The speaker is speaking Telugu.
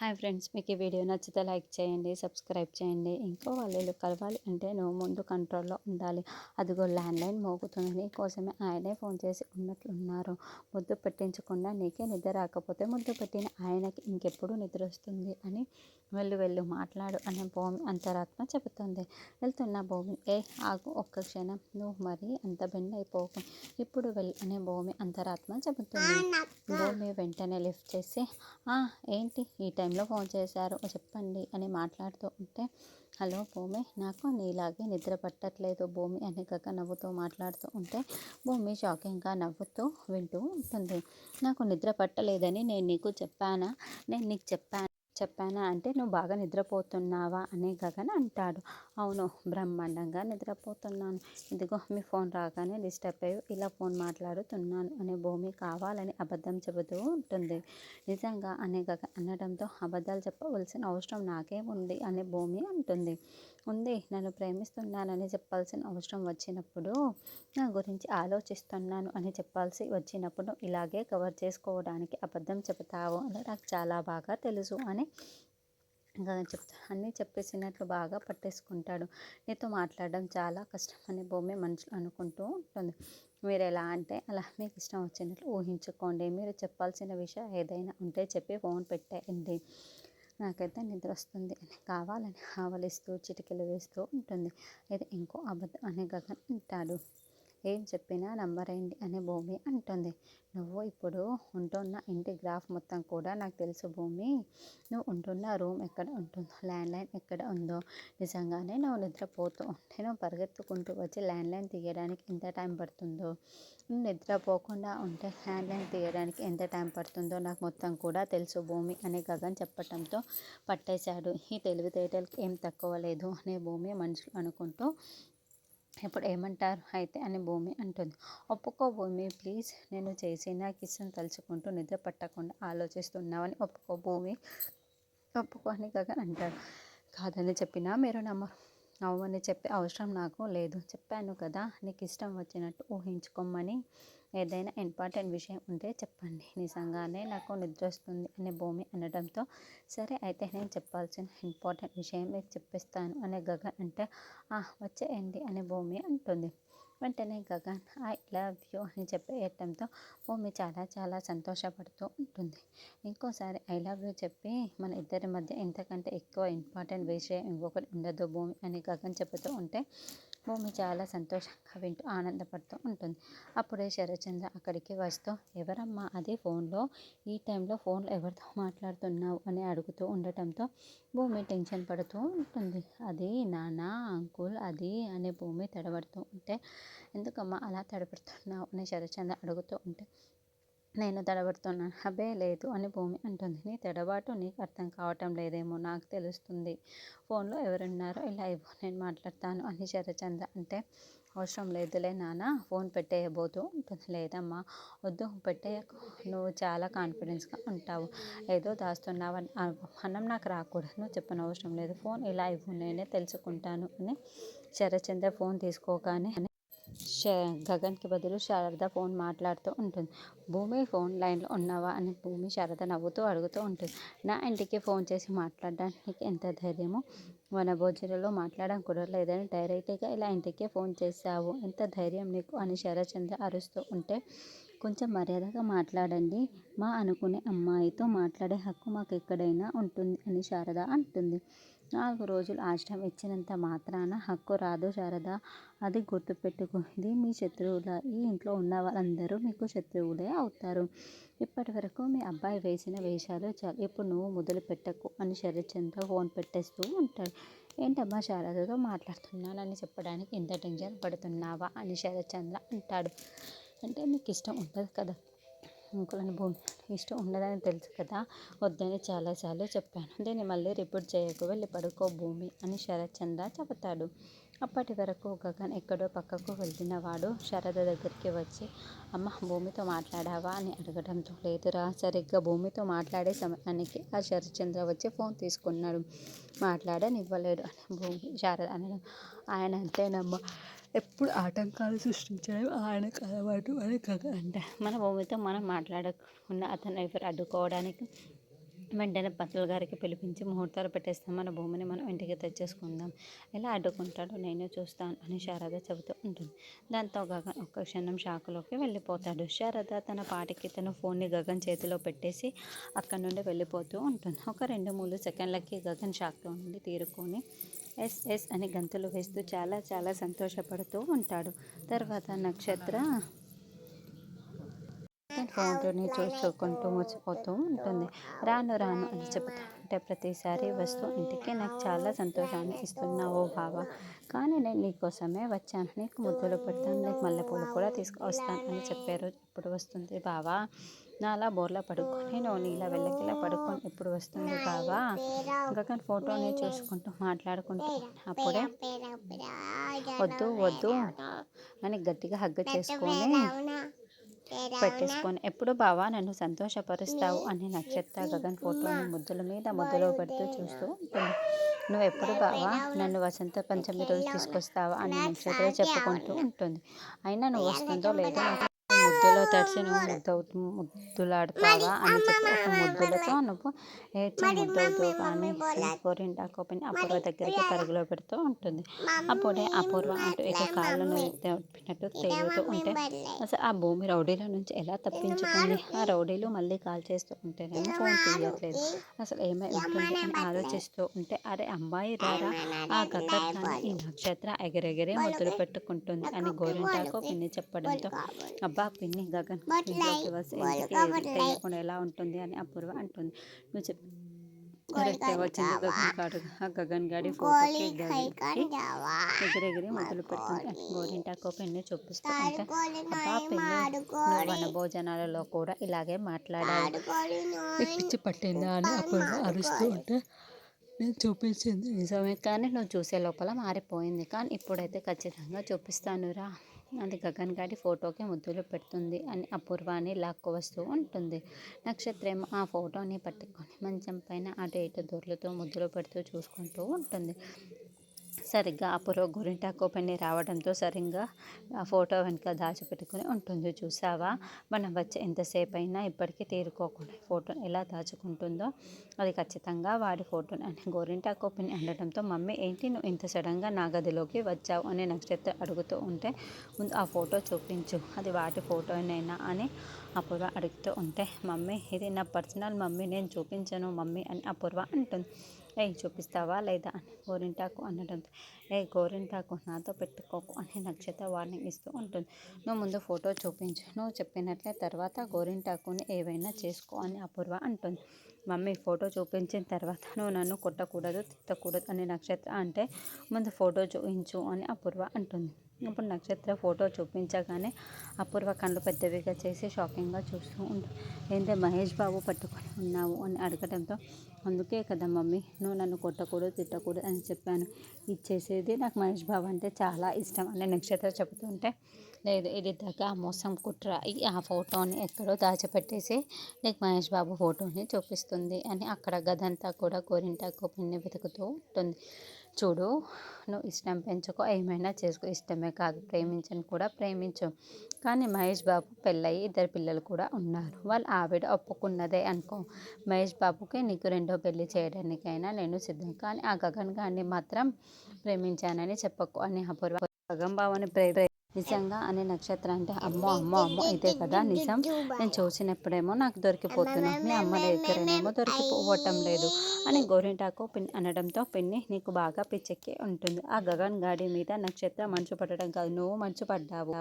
హాయ్ ఫ్రెండ్స్ మీకు ఈ వీడియో నచ్చితే లైక్ చేయండి సబ్స్క్రైబ్ చేయండి. ఇంకో వాళ్ళు కలవాలి అంటే నువ్వు ముందు కంట్రోల్లో ఉండాలి. అదిగో ల్యాండ్లైన్ మోగుతుంది. కోసమే ఆయనే ఫోన్ చేసి ఉన్నట్లున్నారు. ముద్దు పెట్టించకుండా నీకే నిద్ర రాకపోతే ముద్దు పెట్టిన ఆయనకి ఇంకెప్పుడు నిద్ర వస్తుంది అని వెళ్ళు వెళ్ళు మాట్లాడు అనే భూమి అంతరాత్మ చెబుతుంది. వెళ్తున్న భూమి. ఏ ఆగు ఒక్క క్షణం. నువ్వు మరీ అంత బెండ్ అయిపోకు. ఇప్పుడు వెళ్ళి అనే భూమి అంతరాత్మ చెబుతుంది. భూమి వెంటనే లిఫ్ట్ చేసి ఏంటి? ఈ టైం టైంలో ఫోన్ చేశారు. చెప్పండి అని మాట్లాడుతూ ఉంటే హలో భూమి నాకు నీలాగే నిద్ర పట్టట్లేదు భూమి అని గగ నవ్వుతూ మాట్లాడుతూ ఉంటే భూమి షాకింగ్గా నవ్వుతూ వింటూ ఉంటుంది. నాకు నిద్ర పట్టలేదని నేను నీకు చెప్పానా? నేను నీకు చెప్పాను చెప్పానా అంటే నువ్వు బాగా నిద్రపోతున్నావా? అని గగన్ అంటాడు. అవును బ్రహ్మాండంగా నిద్రపోతున్నాను. ఇదిగో మీ ఫోన్ రాగానే డిస్టర్బ్ అయ్యి ఇలా ఫోన్ మాట్లాడుతున్నాను అనే భూమి కావాలని అబద్ధం చెబుతూ ఉంటుంది. నిజంగా అనే అనడంతో అబద్ధాలు చెప్పవలసిన అవసరం నాకేముంది అనే భూమి అంటుంది. ఉంది నన్ను ప్రేమిస్తున్నానని చెప్పాల్సిన అవసరం వచ్చినప్పుడు నా గురించి ఆలోచిస్తున్నాను అని చెప్పాల్సి వచ్చినప్పుడు ఇలాగే కవర్ చేసుకోవడానికి అబద్ధం చెబుతావు అని నాకు చాలా బాగా తెలుసు అని ఇంకా చెప్తా. అన్నీ చెప్పేసినట్లు బాగా పట్టేసుకుంటాడు. నీతో మాట్లాడడం చాలా కష్టం అని భూమి మనుషులు అనుకుంటూ ఉంటుంది. మీరు ఎలా అంటే అలా మీకు ఇష్టం వచ్చినట్లు ఊహించుకోండి. మీరు చెప్పాల్సిన విషయం ఏదైనా ఉంటే చెప్పి ఫోన్ పెట్టేయండి. నాకైతే నిద్ర వస్తుంది. అని కావాలని ఆవలిస్తూ చిటికలు వేస్తూ ఉంటుంది. ఇది ఇంకో అబద్ధం అని గగన్ అంటాడు ఏం చెప్పినా నంబరైంది అనే భూమి అంటుంది. నువ్వు ఇప్పుడు ఉంటున్న ఇంటి గ్రాఫ్ మొత్తం కూడా నాకు తెలుసు భూమి. నువ్వు ఉంటున్న రూమ్ ఎక్కడ ఉంటుందో ల్యాండ్లైన్ ఎక్కడ ఉందో నిజంగానే నువ్వు నిద్రపోతూ ఉంటే నువ్వు పరిగెత్తుకుంటూ వచ్చి ల్యాండ్లైన్ తీయడానికి ఎంత టైం పడుతుందో. నువ్వు నిద్రపోకుండా ఉంటే ల్యాండ్లైన్ తీయడానికి ఎంత టైం పడుతుందో నాకు మొత్తం కూడా తెలుసు భూమి అని గగన్ చెప్పటంతో పట్టేశాడు. ఈ తెలివితేటలకి ఏం తక్కువ లేదు అనే భూమి మనుషులు అనుకుంటూ ఇప్పుడు ఏమంటారు? అయితే అని భూమి అంటుంది. ఒప్పుకో భూమి ప్లీజ్. నేను చేసిన కిస్సును తలుచుకుంటూ నిద్ర పట్టకుండా ఆలోచిస్తున్నావని ఒప్పుకో భూమి. ఒప్పుకో అని గగన్ అంటాడు. కాదని చెప్పినా మీరు నమ్మరు నవ్వని చెప్పే అవసరం నాకు లేదు. చెప్పాను కదా నీకు ఇష్టం వచ్చినట్టు ఊహించుకోమని ఏదైనా ఇంపార్టెంట్ విషయం ఉంటే చెప్పండి. నిజంగానే నాకు నిద్ర వస్తుంది అనే భూమి అనడంతో సరే అయితే నేను చెప్పాల్సిన ఇంపార్టెంట్ విషయం మీకు చెప్పిస్తాను అనే గగన్ అంటే వచ్చేయండి అనే భూమి అంటుంది. వెంటనే గగన్ ఐ లవ్ యూ అని చెప్పేయటంతో భూమి చాలా చాలా సంతోషపడుతూ ఉంటుంది. ఇంకోసారి ఐ లవ్ యూ చెప్పి మన ఇద్దరి మధ్య ఇంతకంటే ఎక్కువ ఇంపార్టెంట్ విషయం ఇంకొకటి ఉండదు భూమి అని గగన్ చెబుతూ ఉంటే భూమి చాలా సంతోషంగా వింటూ ఆనందపడుతూ ఉంటుంది. అప్పుడే శరచంద్ర అక్కడికి వస్తూ ఎవరమ్మా అది ఫోన్లో? ఈ టైంలో ఫోన్లో ఎవరితో మాట్లాడుతున్నావు? అని అడుగుతూ ఉండటంతో భూమి టెన్షన్ పడుతూ ఉంటుంది. అది నాన్న అంకుల్ అది అనే భూమి తడబడుతూ ఉంటే ఎందుకమ్మా అలా తడబడుతున్నావు అని శరచంద్ర అడుగుతూ ఉంటే నేను తడబడుతున్నాను అబ్బే లేదు అని భూమి అంటుంది. నీ తడబాటు నీకు అర్థం కావటం లేదేమో నాకు తెలుస్తుంది. ఫోన్లో ఎవరున్నారో ఇలా ఇవ్వు నేను మాట్లాడతాను అని శరచంద్ర అంటే అవసరం లేదులే నాన్న ఫోన్ పెట్టేయబోతూ ఉంటుంది లేదమ్మా వద్దు పెట్టేయకు. నువ్వు చాలా కాన్ఫిడెన్స్గా ఉంటావు. ఏదో దాస్తున్నావని మనం నాకు రాకూడదు. నువ్వు చెప్పిన అవసరం లేదు. ఫోన్ ఇలా ఇవ్వు నేనే తెలుసుకుంటాను అని శరచంద్ర ఫోన్ తీసుకోగానే గగన్కి బదులు శారద ఫోన్ మాట్లాడుతూ ఉంటుంది. భూమి ఫోన్ లైన్లో ఉన్నావా అని భూమి శారద నవ్వుతూ అడుగుతూ ఉంటుంది. నా ఇంటికి ఫోన్ చేసి మాట్లాడడానికి ఎంత ధైర్యమో. వనభోజనంలో మాట్లాడడం కుదరలేదని డైరెక్ట్గా ఇలా ఇంటికే ఫోన్ చేశావు. ఎంత ధైర్యం నీకు అని శరచంద్ర అరుస్తూ ఉంటే కొంచెం మర్యాదగా మాట్లాడండి. మా అనుకునే అమ్మాయితో మాట్లాడే హక్కు మాకు ఎక్కడైనా ఉంటుంది అని శారద అంటుంది. నాలుగు రోజులు ఆశ్రమం ఇచ్చినంత మాత్రాన హక్కు రాదు శారద. అది గుర్తుపెట్టుకో ఇది మీ శత్రువుల ఈ ఇంట్లో ఉన్న వాళ్ళందరూ మీకు శత్రువులే అవుతారు. ఇప్పటి వరకు మీ అబ్బాయి వేసిన వేషాలు చాలు. ఇప్పుడు నువ్వు మొదలు పెట్టకు అని శరత్చంద్ర ఫోన్ పెట్టేస్తూ ఉంటాడు. ఏంటమ్మా శారదతో మాట్లాడుతున్నానని చెప్పడానికి ఇంత టెన్షన్ పడుతున్నావా? అని శరత్చంద్ర అంటాడు. అంటే మీకు ఇష్టం ఉండదు కదా. అంకులని భూమి ఇష్టం ఉండదని తెలుసు కదా. వద్దని చాలాసార్లు చెప్పాను. దీన్ని మళ్ళీ రిపీట్ చేయకు వెళ్ళి పడుకో భూమి అని శరత్చంద్ర చెబుతాడు. అప్పటి వరకు గగన్ ఎక్కడో పక్కకు వెళ్ళిన వాడు శరద దగ్గరికి వచ్చి అమ్మ భూమితో మాట్లాడావా? అని అడగడంతో లేదురా సరిగ్గా భూమితో మాట్లాడే సమయానికి ఆ శరత్చంద్ర వచ్చి ఫోన్ తీసుకున్నాడు. మాట్లాడనివ్వలేడు అని భూమి శారద అని ఆయన అంతేనమ్మా ఎప్పుడు ఆటంకాలు సృష్టించడం ఆయనకు అలవాటు అని గగన్ అంటే మన భూమితో మనం మాట్లాడకుండా అతను ఎవరు అడ్డుకోవడానికి వెంటనే పంతులు గారికి పిలిపించి ముహూర్తాలు పెట్టేస్తాం. మన భూమిని మనం ఇంటికి తెచ్చేసుకుందాం. ఎలా అడ్డుకుంటాడో నేను చూస్తాను అని శారద చెబుతూ ఉంటుంది. దాంతో గగన్ ఒక్క క్షణం షాకులోకి వెళ్ళిపోతాడు. శారద తన పాటికి తన ఫోన్ని గగన్ చేతిలో పెట్టేసి అక్కడ నుండి వెళ్ళిపోతూ ఉంటుంది. ఒక రెండు మూడు సెకండ్లకి గగన్ షాక్లో నుండి తీరుకొని ఎస్ ఎస్ అని గంతులు వేస్తూ చాలా చాలా సంతోషపడుతూ ఉంటాడు. తర్వాత నక్షత్ర ఫోన్తోని చూసుకుంటూ ముచ్చిపోతూ ఉంటుంది. రాను రాను అని చెబుతా ఉంటే ప్రతిసారి వస్తూ ఇంటికి నాకు చాలా సంతోషాన్ని ఇస్తున్నావు బావా కానీ నేను నీకోసమే వచ్చాను. నీకు ముద్దులు పెడతాను. నీకు మల్లెపూలు కూడా తీసుకొస్తాను అని చెప్పారు. ఇప్పుడు వస్తుంది బావా. నాలా బోర్లా పడుకొని నువ్వు నీలా వెళ్ళకిలా పడుకొని ఎప్పుడు వస్తుంది బావా? గగన్ ఫోటోని చూసుకుంటూ మాట్లాడుకుంటూ అప్పుడే వద్దు వద్దు. అని గట్టిగా హగ్గ చేసుకొని పెట్టేసుకొని ఎప్పుడు బావా నన్ను సంతోషపరుస్తావు అని నక్షత్ర గగన్ ఫోటోని ముద్దుల మీద ముద్దలో పెడుతూ చూస్తూ ఉంటుంది. నువ్వు ఎప్పుడు బావా నన్ను వసంత పంచమి రోజు తీసుకొస్తావా అని నక్షత్ర చెప్పుకుంటూ ఉంటుంది. అయినా నువ్వు వస్తుందో లేదో ముద్దులో తడిసి నువ్వు ముద్దవుతూ ముద్దులాడతావా అని చెప్పి ఒక ముద్దులతో నువ్వు ఏడ్చి ముద్దవుతూ కానీ గోరింటాకు పని అపూర్వ దగ్గరికి పరుగులో పెడుతూ ఉంటుంది. అప్పుడే అపూర్వ అటు ఇటు కాళ్ళను తప్పినట్టు తేలుతూ ఉంటే అసలు ఆ భూమి రౌడీల నుంచి ఎలా తప్పించుకుంది? ఆ రౌడీలు మళ్ళీ కాల్ చేస్తూ ఉంటేనేమో ఫోన్ తీయట్లేదు. అసలు ఏమై ఉంటుంది అని ఆలోచిస్తూ ఉంటే అరే అమ్మాయి రారా? ఆ గగ్గర్ ఈ నక్షత్ర ఎగరెగరే ముద్దులు పెట్టుకుంటుంది అని గోరింటాకు పిన్ని చెప్పడంతో అబ్బా పిన్ని గగన్ ఇంట్లోకి వస్తే ఇంటికి తెలియకుండా ఎలా ఉంటుంది అని అపూర్వ అంటుంది. నువ్వు చెప్పి. కరెక్టే వచ్చింది గగన్ గాడు ఆ గగన్ గాడి ఫోటోకి ఎగిరెగిరి మొదలు పెడుతుంది గోరింటాకు పెన్ను చూపిస్తూ ఉంటే అబ్బా పెన్ను వన భోజనాలలో కూడా ఇలాగే మాట్లాడాలి. పిచ్చి పట్టిందా అని అపూర్వ అరుస్తూ ఉంటే నేను చూపించింది. నిజమే కానీ నువ్వు చూసే లోపల మారిపోయింది. కానీ ఇప్పుడైతే ఖచ్చితంగా చూపిస్తానురా. అది గగన్ గారి ఫోటోకి ముద్దులు పెడుతుంది అని అపూర్వాన్ని లాక్కు వస్తూ ఉంటుంది. నక్షత్రం ఆ ఫోటోని పట్టుకొని మంచం పైన అటు ఇటు దొర్లుతూ ముద్దులు పెడుతూ చూసుకుంటూ ఉంటుంది. సరిగ్గా అపూర్వ గోరింటాకు పని రావడంతో సరిగ్గా ఆ ఫోటో వెనుక దాచిపెట్టుకుని ఉంటుంది. చూసావా మనం వచ్చే ఎంతసేపు అయినా ఇప్పటికీ తీరుకోకుండా ఫోటోని ఎలా దాచుకుంటుందో అది ఖచ్చితంగా వాడి ఫోటోని అని గోరింటాకు పని అనడంతో మమ్మీ ఏంటి నువ్వు ఇంత సడన్గా నా గదిలోకి వచ్చావు? అని నక్షత్రం అడుగుతూ ఉంటే ముందు ఆ ఫోటో చూపించు. అది వాటి ఫోటోనైనా? అని అపూర్వ అడుగుతూ ఉంటే మమ్మీ ఇది నా పర్సనల్ మమ్మీ నేను చూపించను మమ్మీ అని అపూర్వ అంటుంది. ఏ చూపిస్తావా లేదా? అని గోరింటాకు అనడంతో ఏ గోరింటాకు నాతో పెట్టుకోకు అని నక్షత్ర వార్నింగ్ ఇస్తూ ఉంటుంది. నువ్వు ముందు ఫోటో చూపించు. నువ్వు చెప్పినట్లే తర్వాత గోరింటాకుని ఏవైనా చేసుకో అని అపూర్వ అంటుంది. మమ్మీ ఫోటో చూపించిన తర్వాత నువ్వు నన్ను కొట్టకూడదు తిట్టకూడదు అని నక్షత్ర అంటే ముందు ఫోటో చూపించు అని అపూర్వ అంటుంది. అప్పుడు నక్షత్ర ఫోటో చూపించగానే అపూర్వ కళ్ళు పెద్దవిగా చేసి షాకింగ్గా చూస్తూ ఉంటుంది ఏంటంటే మహేష్ బాబు పట్టుకొని ఉన్నావు అని అడగడంతో అందుకే కదా మమ్మీ నువ్వు నన్ను కొట్టకూడదు తిట్టకూడదు అని చెప్పాను. ఇచ్చేసేది నాకు మహేష్ బాబు అంటే చాలా ఇష్టం అని నక్షత్ర చెబుతుంటే లేదు ఇది దగ్గర మోసం కుట్ర. ఆ ఫోటోని ఎక్కడో దాచిపెట్టేసి నీకు మహేష్ బాబు ఫోటోని చూపిస్తుంది అని అక్కడ గదంతా కూడా గోరింటాకు పిన్ని వెతుకుతూ ఉంటుంది. చూడు నువ్వు ఇష్టం పెంచుకో ఏమైనా చేసుకో ఇష్టమే కాదు ప్రేమించని కూడా ప్రేమించు కానీ మహేష్ బాబు పెళ్ళయి ఇద్దరు పిల్లలు కూడా ఉన్నారు. వాళ్ళు ఆవిడ ఒప్పుకున్నదే అనుకో మహేష్ బాబుకి నీకు రెండో పెళ్ళి చేయడానికైనా నేను సిద్ధం. కానీ ఆ గగన్ గారిని మాత్రం ప్రేమించానని చెప్పకు. అని అపూర్వ గగన్ బాబుని ప్రే నిజంగా అనే నక్షత్రం అంటే అమ్మో అమ్మో అమ్మో ఇదే కదా నిజం. నేను చూసినప్పుడేమో నాకు దొరికిపోతున్నా మీ అమ్మ దగ్గరనేమో దొరికిపోవటం లేదు అని గోరింటాకు పిన్ అనడంతో పిన్ని నీకు బాగా పిచ్చెక్కి ఉంటుంది. ఆ గగన్ గాడి మీద నక్షత్రం మంచు పడడం కాదు. నువ్వు మంచు పడ్డావు.